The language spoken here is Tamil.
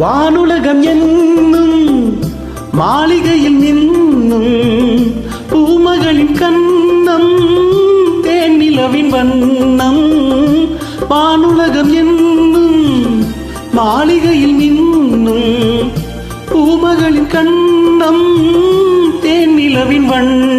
வானுலகம் என்னும் மாளிகையில் நின்னும் பூமகளின் கண்ணம் தேனிலவின் வண்ணம். வானுலகம் என்னும் மாளிகையில் நின்னும் பூமகளின் கண்ணம் தேனிலவின் வண்ணம்.